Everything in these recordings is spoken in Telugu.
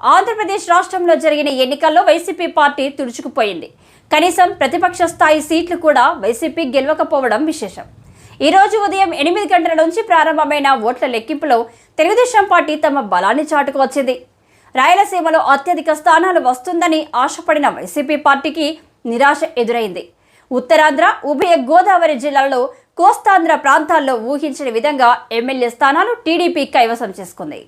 ఆంధ్రప్రదేశ్ రాష్ట్రంలో జరిగిన ఎన్నికల్లో వైసీపీ పార్టీ తుడుచుకుపోయింది. కనీసం ప్రతిపక్ష స్థాయి సీట్లు కూడా వైసీపీ గెలవకపోవడం విశేషం. ఈ రోజు ఉదయం ఎనిమిది గంటల నుంచి ప్రారంభమైన ఓట్ల లెక్కింపులో తెలుగుదేశం పార్టీ తమ బలాన్ని చాటుకు వచ్చింది. రాయలసీమలో అత్యధిక స్థానాలు వస్తుందని ఆశపడిన వైసీపీ పార్టీకి నిరాశ ఎదురైంది. ఉత్తరాంధ్ర ఉభయ గోదావరి జిల్లాల్లో కోస్తాంధ్ర ప్రాంతాల్లో ఊహించిన విధంగా ఎమ్మెల్యే స్థానాలు టీడీపీ కైవసం చేసుకుంది.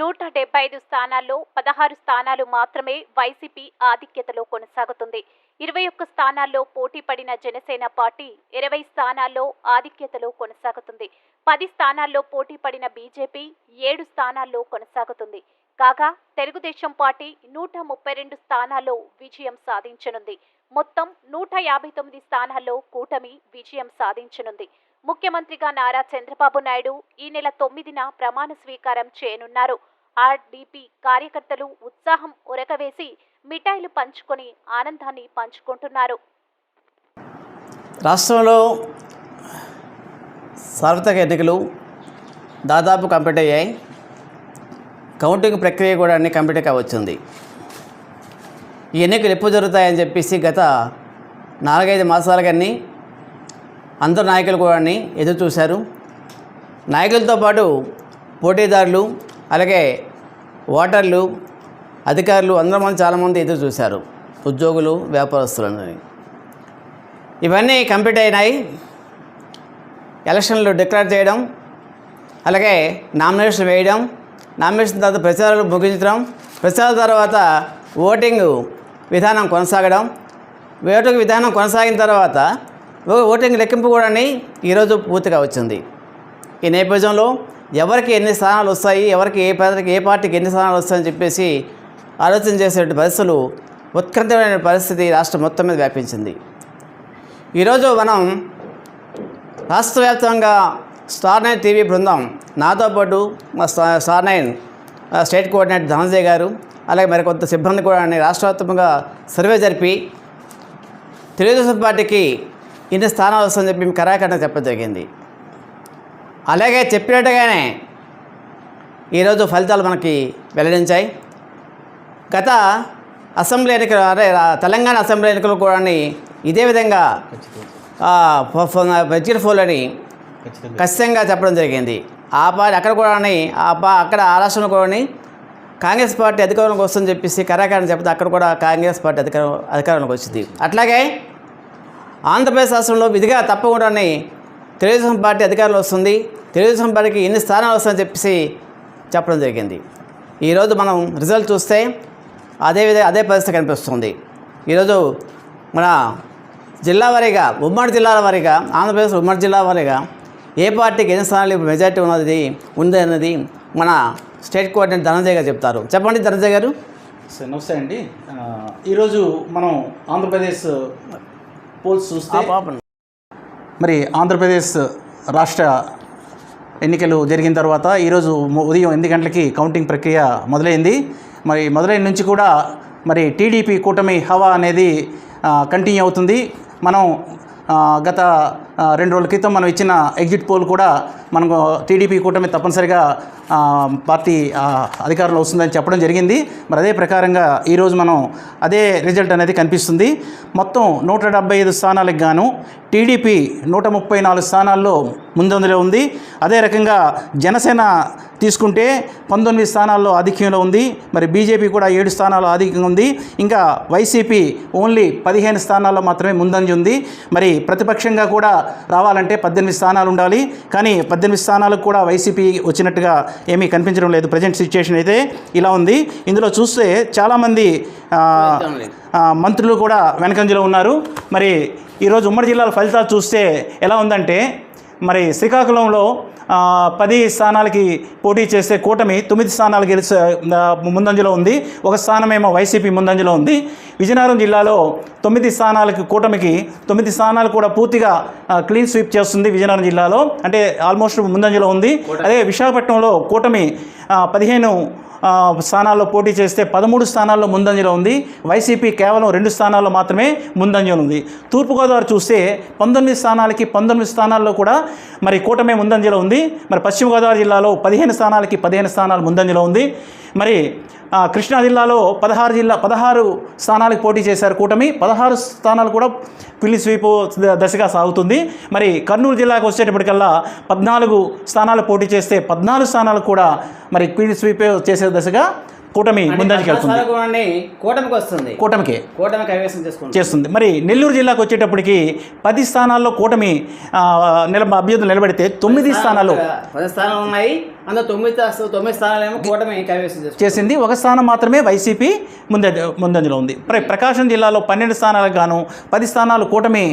నూట డెబ్బై ఐదు స్థానాల్లో పదహారు స్థానాలు మాత్రమే వైసీపీ ఆధిక్యతలో కొనసాగుతుంది. ఇరవై ఒక్క స్థానాల్లో పోటీ పడిన జనసేన పార్టీ ఇరవై స్థానాల్లో ఆధిక్యతలో కొనసాగుతుంది. పది స్థానాల్లో పోటీ పడిన బీజేపీ ఏడు స్థానాల్లో కొనసాగుతుంది. కాగా తెలుగుదేశం పార్టీ నూట ముప్పై రెండు స్థానాల్లో విజయం సాధించనుంది. మొత్తం నూట యాభై తొమ్మిది స్థానాల్లో కూటమి విజయం సాధించనుంది. ముఖ్యమంత్రిగా నారా చంద్రబాబు నాయుడు ఈ నెల తొమ్మిదిన ప్రమాణ స్వీకారం చేయనున్నారు. ఆర్డీపీ కార్యకర్తలు ఉత్సాహం ఉరకవేసి మిఠాయిలు పంచుకొని ఆనందాన్ని పంచుకుంటున్నారు. రాష్ట్రంలో సార్వత్రిక ఎన్నికలు దాదాపు కంప్లీట్ అయ్యాయి. కౌంటింగ్ ప్రక్రియ కూడా అన్ని కంప్లీట్ కావచ్చింది. ఈ ఎన్నికలు ఎప్పుడు జరుగుతాయని చెప్పేసి గత నాలుగైదు మాసాలుగా అందరు నాయకులు కూడా ఎదురు చూశారు. నాయకులతో పాటు పోటీదారులు అలాగే ఓటర్లు అధికారులు అందరూ మంది చాలామంది ఎదురు చూశారు. ఉద్యోగులు వ్యాపారస్తులని ఇవన్నీ కంప్లీట్ అయినాయి. ఎలక్షన్లు డిక్లేర్ చేయడం అలాగే నామినేషన్ వేయడం నామినేషన్ తర్వాత ప్రచారాలు ముగించడం ప్రచారాల తర్వాత ఓటింగ్ విధానం కొనసాగడం ఓటింగ్ విధానం కొనసాగిన తర్వాత ఓటింగ్ లెక్కింపు కూడా ఈరోజు పూర్తిగా వచ్చింది. ఈ నేపథ్యంలో ఎవరికి ఎన్ని స్థానాలు వస్తాయి ఎవరికి ఏ పార్టీకి ఏ పార్టీకి ఎన్ని స్థానాలు వస్తాయని చెప్పేసి ఆలోచన చేసేటువంటి పరిస్థితులు ఉత్కంఠమైన పరిస్థితి రాష్ట్రం మొత్తం మీద వ్యాపించింది. ఈరోజు మనం రాష్ట్ర వ్యాప్తంగా స్టార్ నైన్ టీవీ బృందం నాతో పాటు మా star nine state coordinator Dhananjay garu అలాగే మరికొంత సిబ్బంది కూడా రాష్ట్రవ్యాప్తంగా సర్వే జరిపి తెలుగుదేశం పార్టీకి ఇన్ని స్థానాలు వస్తుందని చెప్పి మేము కరాఖండ చెప్పడం జరిగింది. అలాగే చెప్పినట్టుగానే ఈరోజు ఫలితాలు మనకి వెల్లడించాయి. గత అసెంబ్లీ ఎన్నికలు అదే తెలంగాణ అసెంబ్లీ ఎన్నికలు కూడా ఇదే విధంగా వెజ్జిల్ ఫోల్ అని ఖచ్చితంగా. చెప్పడం జరిగింది. ఆ పార్టీ అక్కడ కూడా ఆ పా అక్కడ ఆ రాష్ట్రంలో కూడా కాంగ్రెస్ పార్టీ అధికారంలోకి వస్తుందని చెప్పేసి కరాకారణ చెప్తే అక్కడ కూడా కాంగ్రెస్ పార్టీ అధికారం అధికారంలోకి వచ్చింది. అట్లాగే ఆంధ్రప్రదేశ్ రాష్ట్రంలో విధిగా తప్పకుండా తెలుగుదేశం పార్టీ అధికారంలో వస్తుంది. తెలుగుదేశం పార్టీకి ఎన్ని స్థానాలు వస్తాయని చెప్పేసి చెప్పడం జరిగింది. ఈరోజు మనం రిజల్ట్ చూస్తే అదే విధ అదే పరిస్థితి కనిపిస్తుంది. ఈరోజు మన జిల్లా వారీగా ఉమ్మడి జిల్లాల వారీగా ఆంధ్రప్రదేశ్ ఉమ్మడి జిల్లా వారీగా ఏ పార్టీకి ఎన్ని స్థానాలు ఇప్పుడు మెజార్టీ ఉన్నది ఉంది అన్నది మన స్టేట్ కోఆర్డినేటర్ ధనంజయ్ గారు చెప్తారు. చెప్పండి ధనంజయ్ గారు. నమస్తే అండి. ఈరోజు మనం ఆంధ్రప్రదేశ్ పోల్స్ చూస్తే మరి ఆంధ్రప్రదేశ్ రాష్ట్ర ఎన్నికలు జరిగిన తర్వాత ఈరోజు ఉదయం ఎనిమిది గంటలకి కౌంటింగ్ ప్రక్రియ మొదలైంది. మరి మొదలైన నుంచి కూడా మరి టీడీపీ కూటమి హవా అనేది కంటిన్యూ అవుతుంది. మనం గత రెండు రోజుల క్రితం మనం ఇచ్చిన ఎగ్జిట్ పోల్ కూడా మనకు టీడీపీ కూటమి తప్పనిసరిగా పార్టీ అధికారంలో వస్తుందని చెప్పడం జరిగింది. మరి అదే ప్రకారంగా ఈరోజు మనం అదే రిజల్ట్ అనేది కనిపిస్తుంది. మొత్తం నూట డెబ్బై ఐదు స్థానాలకు గాను టీడీపీ నూట ముప్పై నాలుగు స్థానాల్లో ముందందులో ఉంది. అదే రకంగా జనసేన తీసుకుంటే పంతొమ్మిది స్థానాల్లో ఆధిక్యంలో ఉంది. మరి బీజేపీ కూడా ఏడు స్థానాల్లో ఆధిక్యంగా ఉంది. ఇంకా వైసీపీ ఓన్లీ పదిహేను స్థానాల్లో మాత్రమే ముందంజ ఉంది. మరి ప్రతిపక్షంగా కూడా రావాలంటే పద్దెనిమిది స్థానాలు ఉండాలి. కానీ పద్దెనిమిది స్థానాలకు కూడా వైసీపీ వచ్చినట్టుగా ఏమీ కనిపించడం లేదు. ప్రజెంట్ సిచ్యుయేషన్ అయితే ఇలా ఉంది. ఇందులో చూస్తే చాలామంది మంత్రులు కూడా వెనకంజలో ఉన్నారు. మరి ఈరోజు ఉమ్మడి జిల్లాల ఫలితాలు చూస్తే ఎలా ఉందంటే మరి శ్రీకాకుళంలో పది స్థానాలకి పోటీ చేస్తే కూటమి తొమ్మిది స్థానాలు గెలిచే ముందంజలో ఉంది. ఒక స్థానమేమో వైసీపీ ముందంజలో ఉంది. విజయనగరం జిల్లాలో తొమ్మిది స్థానాలకి కూటమికి తొమ్మిది స్థానాలు కూడా పూర్తిగా క్లీన్ స్వీప్ చేస్తుంది విజయనగరం జిల్లాలో. అంటే ఆల్మోస్ట్ ముందంజలో ఉంది. అదే విశాఖపట్నంలో కూటమి పదిహేను స్థానాల్లో పోటీ చేస్తే పదమూడు స్థానాల్లో ముందంజలో ఉంది. వైసీపీ కేవలం రెండు స్థానాల్లో మాత్రమే ముందంజలో ఉంది. తూర్పుగోదావరి చూస్తే పంతొమ్మిది స్థానాలకి పంతొమ్మిది స్థానాల్లో కూడా మరి కూటమి ముందంజలో ఉంది. మరి పశ్చిమ గోదావరి జిల్లాలో పదిహేను స్థానాలకి పదిహేను స్థానాలు ముందంజలో ఉంది. మరి కృష్ణా జిల్లాలో పదహారు జిల్లా పదహారు స్థానాలకు పోటీ చేశారు కూటమి. పదహారు స్థానాలు కూడా పిల్లి స్వీపు దశగా సాగుతుంది. మరి కర్నూలు జిల్లాకు వచ్చేటప్పటికల్లా పద్నాలుగు స్థానాలు పోటీ చేస్తే పద్నాలుగు స్థానాలు కూడా మరి పిల్లి స్వీప్ చేసే దశగా కూటమి ముందంజకి వెళ్తుంది. కూటమికి వస్తుంది. కూటమికి కూటమి కైవసం చేసుకుంటుంది. చేస్తుంది. మరి నెల్లూరు జిల్లాకు వచ్చేటప్పటికి పది స్థానాల్లో కూటమి ఆ, నిలబ అభ్యర్థులు నిలబడితే తొమ్మిది స్థానాలు పది స్థానాలు ఉన్నాయి. అందులో తొమ్మిది తొమ్మిది స్థానాలు ఏమో కూటమి కైవసం చేసుకుంటుంది. చేసింది. ఒక స్థానం మాత్రమే వైసీపీ ముంద ముందంజలో ఉంది. ప్ర ప్రకాశం జిల్లాలో పన్నెండు స్థానాలకు గాను పది స్థానాలు కూటమి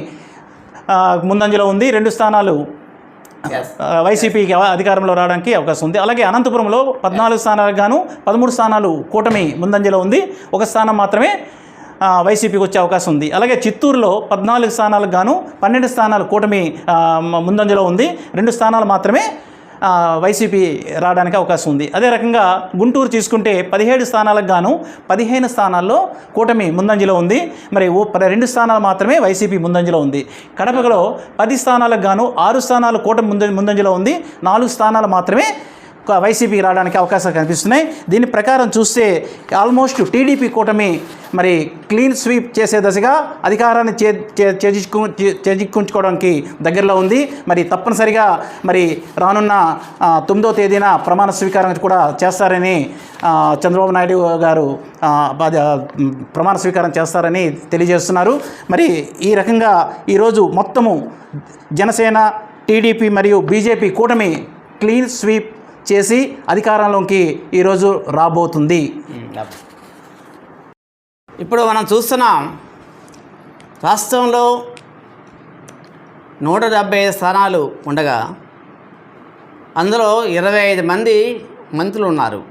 ముందంజలో ఉంది. రెండు స్థానాలు వైసీపీకి అధికారంలో రావడానికి అవకాశం ఉంది. అలాగే అనంతపురంలో పద్నాలుగు స్థానాలకు గాను పదమూడు స్థానాలు కూటమి ముందంజలో ఉంది. ఒక స్థానం మాత్రమే వైసీపీకి వచ్చే అవకాశం ఉంది. అలాగే చిత్తూరులో పద్నాలుగు స్థానాలకు గాను పన్నెండు స్థానాలు కూటమి ముందంజలో ఉంది. రెండు స్థానాలు మాత్రమే వైసీపీ రావడానికి అవకాశం ఉంది. అదే రకంగా గుంటూరు తీసుకుంటే పదిహేడు స్థానాలకు గాను పదిహేను స్థానాల్లో కూటమి ముందంజలో ఉంది. మరి ఓ ప- రెండు స్థానాలు మాత్రమే వైసీపీ ముందంజలో ఉంది. కడపలో పది స్థానాలకు గాను ఆరు స్థానాలు కూటమి ముందంజలో ఉంది. నాలుగు స్థానాలు మాత్రమే వైసీపీకి రావడానికి అవకాశాలు కనిపిస్తున్నాయి. దీని ప్రకారం చూస్తే ఆల్మోస్ట్ టీడీపీ కూటమి మరి క్లీన్ స్వీప్ చేసే దశగా అధికారాన్ని చే చే- చేజిక్కు చేజిక్కుంచుకోవడానికి దగ్గరలో ఉంది. మరి తప్పనిసరిగా మరి రానున్న తొమ్మిదో తేదీన ప్రమాణ స్వీకారం కూడా చేస్తారని చంద్రబాబు నాయుడు గారు ప్రమాణ స్వీకారం చేస్తారని తెలియజేస్తున్నారు. మరి ఈ రకంగా ఈరోజు మొత్తము జనసేన టీడీపీ మరియు బీజేపీ కూటమి క్లీన్ స్వీప్ చేసి అధికారంలోకి ఈరోజు రాబోతుంది. ఇప్పుడు మనం చూస్తున్నాం రాష్ట్రంలో నూట డెబ్బై ఐదు స్థానాలు ఉండగా అందులో ఇరవై ఐదు మంది మంత్రులు ఉన్నారు.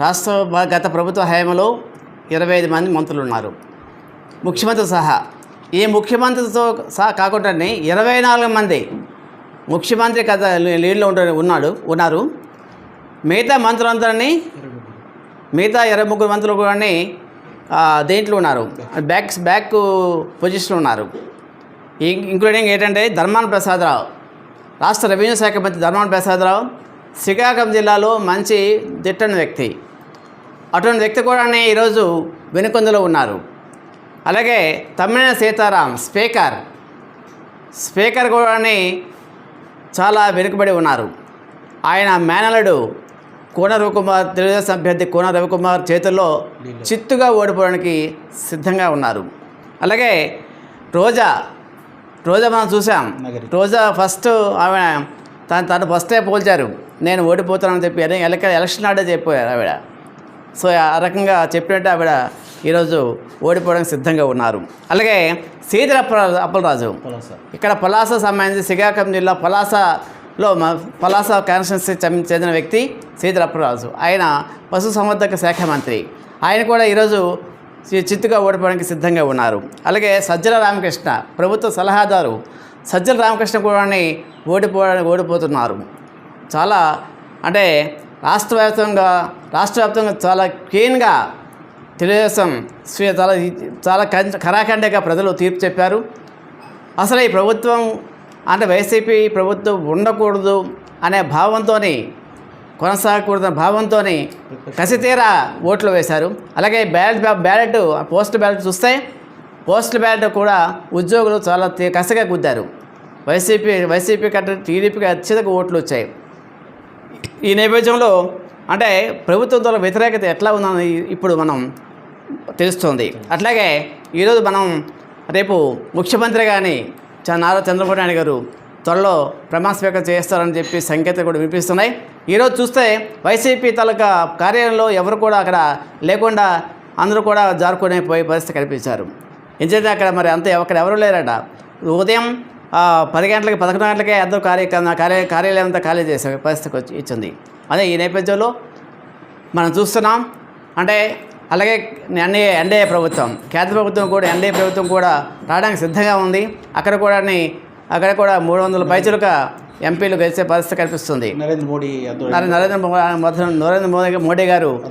రాష్ట్ర గత ప్రభుత్వ హయాంలో ఇరవై ఐదు మంది మంత్రులు ఉన్నారు. ముఖ్యమంత్రి సహా. ఈ ముఖ్యమంత్రితో సహా కాకుండానే ఇరవై నాలుగు మంది ముఖ్యమంత్రి కథ లీడ్లో ఉంట ఉన్నాడు ఉన్నారు. మిగతా మంత్రులందరినీ మిగతా ఇరవై ముగ్గురు మంత్రులు కూడా దేంట్లో ఉన్నారు. బ్యాక్ బ్యాక్ పొజిషన్లో ఉన్నారు. ఇంక్లూడింగ్ ఏంటంటే ధర్మాన ప్రసాదరావు. రాష్ట్ర రెవెన్యూ శాఖ మంత్రి ధర్మాన ప్రసాదరావు శ్రీకాకుళం జిల్లాలో మంచి దిట్టని వ్యక్తి. అటువంటి వ్యక్తి కూడా ఈరోజు వెనుకొందలో ఉన్నారు. అలాగే తమ్మినేని సీతారాం స్పీకర్. స్పీకర్ కూడా చాలా వెనుకబడి ఉన్నారు. ఆయన మేనలుడు కోన రవికుమార్ తెలుగుదేశం అభ్యర్థి కోన రవికుమార్ చేతుల్లో చిత్తుగా ఓడిపోవడానికి సిద్ధంగా ఉన్నారు. అలాగే రోజా రోజా మనం చూసాం. రోజా ఫస్ట్ ఆమె తను తను ఫస్టే పోల్చారు. నేను ఓడిపోతానని చెప్పి ఎలక ఎలక్షన్ నాడే చెప్పారు ఆవిడ. సో ఆ రకంగా చెప్పినట్టు ఆవిడ ఈరోజు ఓడిపోవడానికి సిద్ధంగా ఉన్నారు. అలాగే సీతల అప్పల అప్పలరాజు. ఇక్కడ పలాస సంబంధించి శ్రీకాకుళం జిల్లా పలాసలో పలాస కాన్స్టిట్యున్సీ చెందిన వ్యక్తి సీతల అప్పలరాజు. ఆయన పశుసంవర్ధక శాఖ మంత్రి. ఆయన కూడా ఈరోజు చిత్తుగా ఓడిపోవడానికి సిద్ధంగా ఉన్నారు. అలాగే సజ్జల రామకృష్ణ ప్రభుత్వ సలహాదారు సజ్జల రామకృష్ణ కూడా ఓడిపోవడానికి ఓడిపోతున్నారు. చాలా అంటే రాష్ట్ర వ్యాప్తంగా రాష్ట్ర వ్యాప్తంగా చాలా క్లీన్గా తెలుగుదేశం స్వీయ చాలా చాలా కం- ప్రజలు తీర్పు చెప్పారు. అసలు ఈ ప్రభుత్వం అంటే వైసీపీ ప్రభుత్వం ఉండకూడదు అనే భావంతో కొనసాగకూడదనే భావంతో కసితీరా ఓట్లు వేశారు. అలాగే బ్యాలెట్ బ్యాలెట్ పోస్ట్ బ్యాలెట్ చూస్తే పోస్ట్ బ్యాలెట్ కూడా ఉద్యోగులు చాలా కసిగా గుద్దారు. వైసీపీ వైసీపీ కంటే టీడీపీకి అత్యధిక ఓట్లు వచ్చాయి. ఈ నేపథ్యంలో అంటే ప్రభుత్వంతో వ్యతిరేకత ఎట్లా ఉందని ఇప్పుడు మనం తెలుస్తుంది. అట్లాగే ఈరోజు మనం రేపు ముఖ్యమంత్రి కానీ చ- నారా చంద్రబాబు నాయుడు గారు త్వరలో ప్రమాణస్వీకారం చేస్తారని చెప్పి సంకేతాలు కూడా వినిపిస్తున్నాయి. ఈరోజు చూస్తే వైసీపీ తాలూకా కార్యాలయంలో ఎవరు కూడా అక్కడ లేకుండా అందరూ కూడా జారుకునే పోయే పరిస్థితి కనిపించారు. ఎందుకంటే అక్కడ మరి అంత అక్కడ ఎవరు లేరట? ఉదయం పది గంటలకి పదకొండు గంటలకే అందరూ కార్య కార్య కార్యాలయం అంతా ఖాళీ చేసే పరిస్థితికి వచ్చి ఇచ్చింది. అదే ఈ నేపథ్యంలో మనం చూస్తున్నాం అంటే అలాగే ఎన్డీఏ ఎన్డీఏ ప్రభుత్వం కేంద్ర ప్రభుత్వం కూడా ఎన్డీఏ ప్రభుత్వం కూడా రావడానికి సిద్ధంగా ఉంది. అక్కడ కూడా అక్కడ కూడా మూడు వందల పైచులుగా ఎంపీలు గెలిచే పరిస్థితి కనిపిస్తుంది. నరేంద్ర మోడీ నరేంద్ర మో- నరేంద్ర మోదీ మోడీ గారు